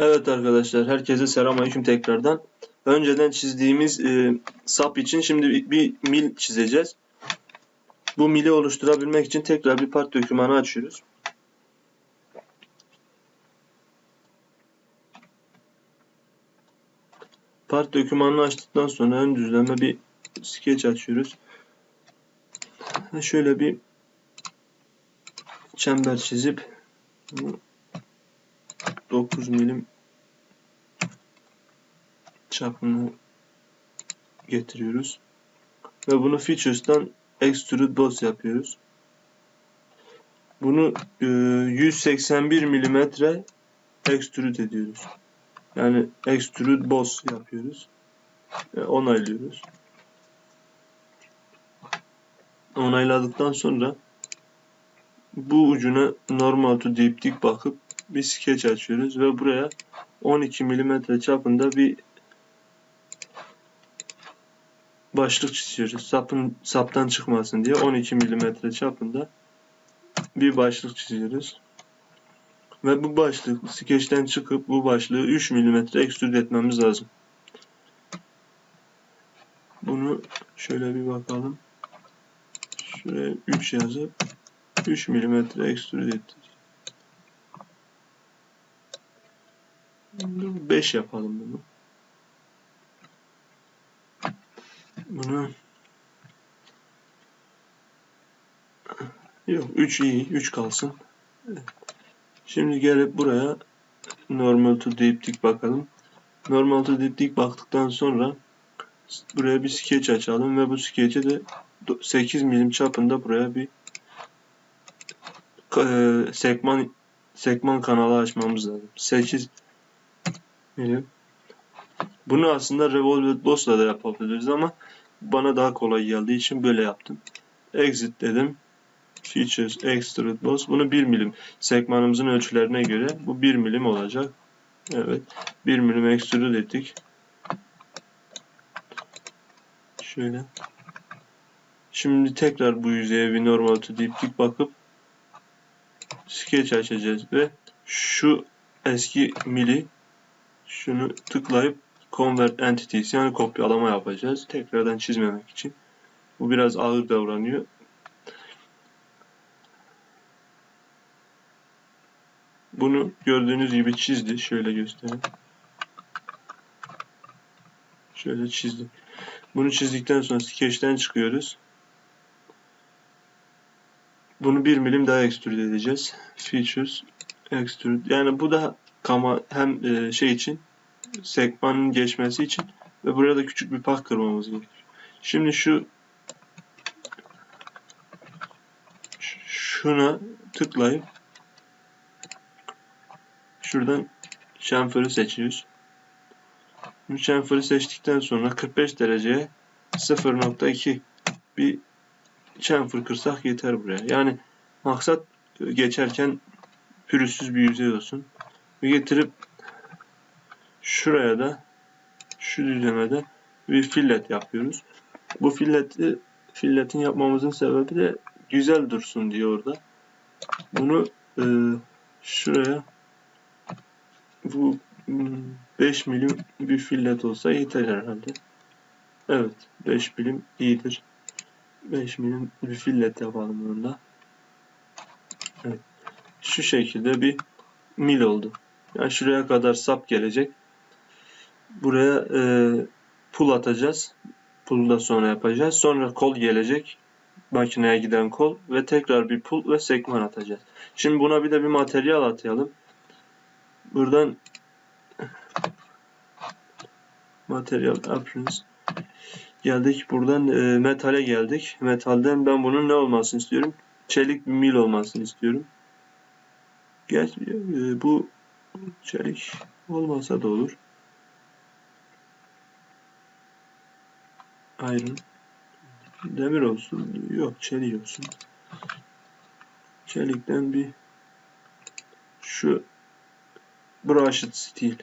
Evet arkadaşlar, herkese selamünaleyküm tekrardan. Önceden çizdiğimiz e, sap için şimdi bir, mil çizeceğiz. Bu mili oluşturabilmek için tekrar bir part dokümanı açıyoruz. Part dokümanını açtıktan sonra ön düzleme bir sketch açıyoruz. Şöyle bir çember çizip 9 milim çapını getiriyoruz. Ve bunu Features'tan Extrude Boss yapıyoruz. Bunu e, 181 milimetre extrude ediyoruz. Yani extrude boss yapıyoruz. Ve onaylıyoruz. Onayladıktan sonra bu ucuna normal to diptik bakıp bir sketch açıyoruz ve buraya 12 milimetre çapında bir başlık çiziyoruz. Sapın saptan çıkmasın diye 12 milimetre çapında bir başlık çiziyoruz. Ve bu başlık skeçten çıkıp bu başlığı 3 milimetre ekstrüde etmemiz lazım. Bunu şöyle bir bakalım. Şuraya 3 yazıp 3 milimetre ekstrüde ettik. 5 yapalım bunu. Bunu Yok 3 iyi. 3 kalsın. Şimdi gelip buraya normal to diptik bakalım. Normal to diptik baktıktan sonra buraya bir sketch açalım ve bu sketch'e de 8 milim çapında buraya bir e, sekman sekman kanalı açmamız lazım. 8 milim. Bunu aslında Revolver Boss'la da yapabiliriz ama bana daha kolay geldiği için böyle yaptım. Exit dedim. Features Extrude Boss. Bunu 1 milim sekmanımızın ölçülerine göre bu 1 milim olacak. Evet. 1 milim extrude ettik. Şöyle. Şimdi tekrar bu yüzeye bir normal to diptik bakıp sketch açacağız ve şu eski mili şunu tıklayıp convert entities yani kopyalama yapacağız. Tekrardan çizmemek için. Bu biraz ağır davranıyor. Bunu gördüğünüz gibi çizdi. Şöyle göstereyim. Şöyle çizdi. Bunu çizdikten sonra sketch'ten çıkıyoruz. Bunu bir milim daha extrude edeceğiz. Features extrude. Yani bu da kama hem e, şey için sekmanın geçmesi için ve buraya da küçük bir pah kırmamız gerekiyor. Şimdi şu şuna tıklayıp şuradan şamförü seçiyoruz. Bu şamförü seçtikten sonra 45 dereceye 0.2 bir chamfer kırsak yeter buraya. Yani maksat geçerken pürüzsüz bir yüzey olsun. Getirip şuraya da şu düzlemede bir fillet yapıyoruz. Bu filleti filletin yapmamızın sebebi de güzel dursun diye orada. Bunu e, şuraya bu 5 milim bir fillet olsa yeter herhalde. Evet 5 milim iyidir. 5 milim bir fillet yapalım bunda. Evet. Şu şekilde bir mil oldu. Yani şuraya kadar sap gelecek. Buraya e, pul atacağız. Pulu da sonra yapacağız. Sonra kol gelecek. Makineye giden kol ve tekrar bir pul ve sekman atacağız. Şimdi buna bir de bir materyal atayalım. Buradan materyal appearance geldik. Buradan e, metale geldik. Metalden ben bunun ne olmasını istiyorum? Çelik bir mil olmasını istiyorum. Gel, e, bu çelik olmasa da olur. Iron. Demir olsun. Yok çelik olsun. Çelikten bir şu brushed steel.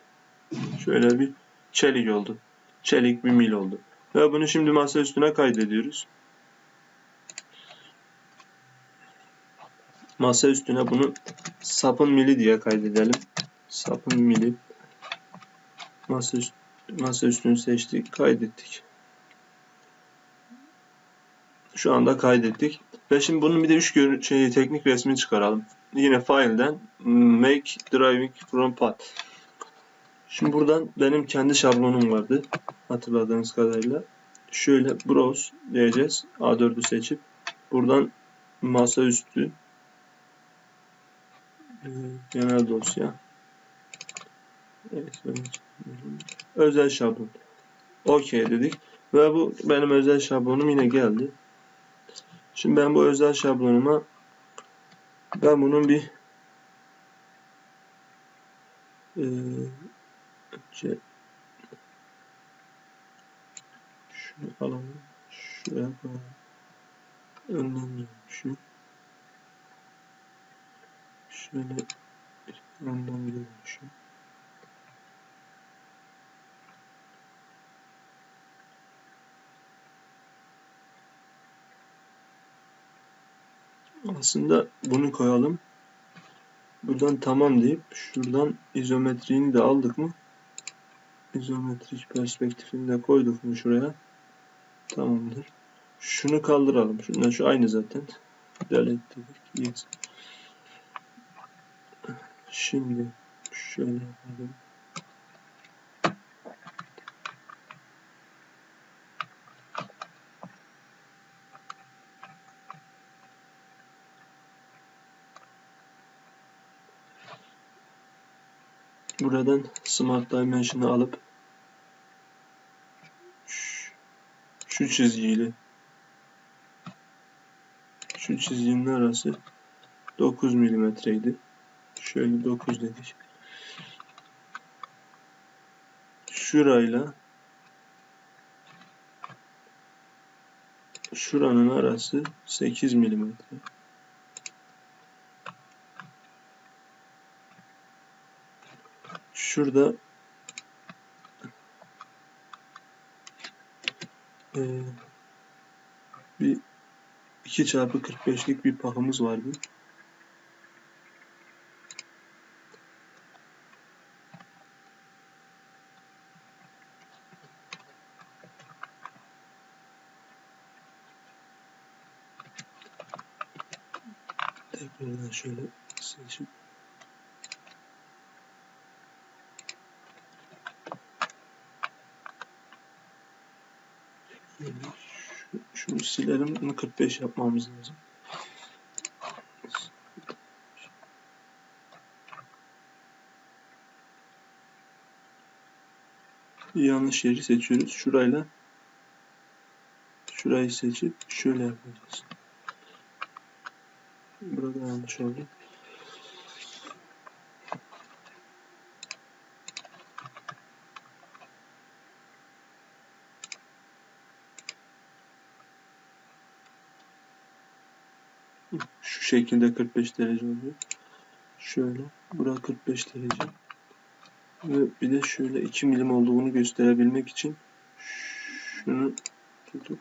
Şöyle bir çelik oldu. Çelik bir mil oldu. Ve bunu şimdi masa üstüne kaydediyoruz. Masa üstüne bunu sapın mili diye kaydedelim. Sapın mili. Masa, üst, masa üstünü seçtik. Kaydettik. Şu anda kaydettik. Ve şimdi bunun bir de üç şey, teknik resmini çıkaralım. Yine file'den make driving from path. Şimdi buradan benim kendi şablonum vardı. Hatırladığınız kadarıyla. Şöyle browse diyeceğiz. A4'ü seçip buradan masaüstü e, genel dosya özel şablon OK dedik ve bu benim özel şablonum yine geldi. Şimdi ben bu özel şablonuma ben bunun bir e, önce şunu alalım. Şuraya koyalım. Önlemliyim şu. Şöyle önlemliyim şu. Aslında bunu koyalım. Buradan tamam deyip şuradan izometriğini de aldık mı? İzometrik perspektifini de koyduk mu şuraya? Tamamdır. Şunu kaldıralım. Şundan şu aynı zaten. Delete dedik. Yes. Şimdi şöyle yapalım. Buradan Smart Dimension'ı alıp şu- çizgiyle şu çizginin arası 9 milimetreydi. Şöyle 9 dedik. Şurayla şuranın arası 8 milimetre. Şurada eee, bir 2 çarpı 45'lik bir pahımız vardı. Tekrardan şöyle seçip şöyle şu, şunu silelim. Bunu 45 yapmamız lazım. Yanlış yeri seçiyoruz. Şurayla şurayı seçip şöyle yapacağız. Burada yanlış oldu. Şu şekilde 45 derece oluyor. Şöyle. Bura 45 derece. Ve bir de şöyle 2 milim olduğunu gösterebilmek için şunu tutup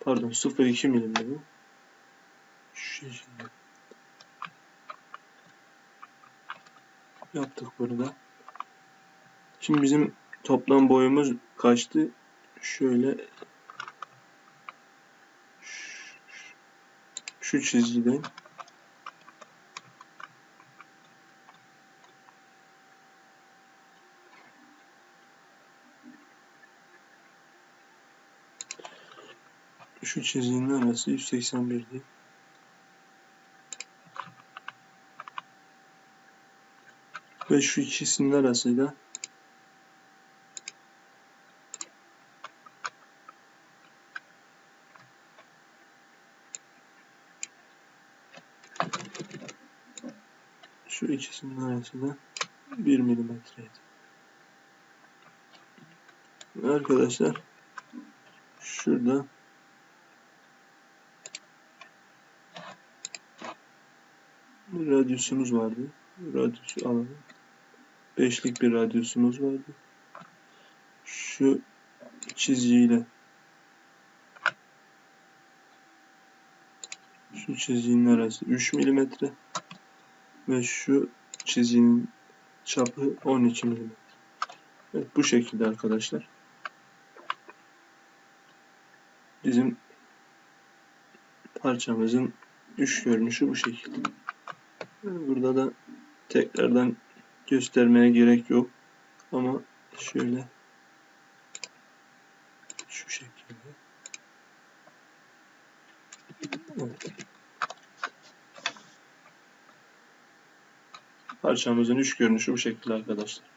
pardon 0.2 milim bu. Şu şekilde. Yaptık burada. Şimdi bizim toplam boyumuz kaçtı? Şöyle şu çizgiden şu çizginin arası 181 değil. Ve şu ikisinin arası arası da 1 milimetreydi. Arkadaşlar şurada bir radyusumuz vardı. Radyusu alalım. Beşlik bir radyusumuz vardı. Şu çizgiyle Şu çizginin arası 3 milimetre ve şu çizginin çapı 12 milimetre. Evet bu şekilde arkadaşlar. Bizim parçamızın üç görünüşü bu şekilde. Burada da tekrardan göstermeye gerek yok. Ama şöyle şu şekilde. Evet. Parçamızın üç görünüşü bu şekilde arkadaşlar.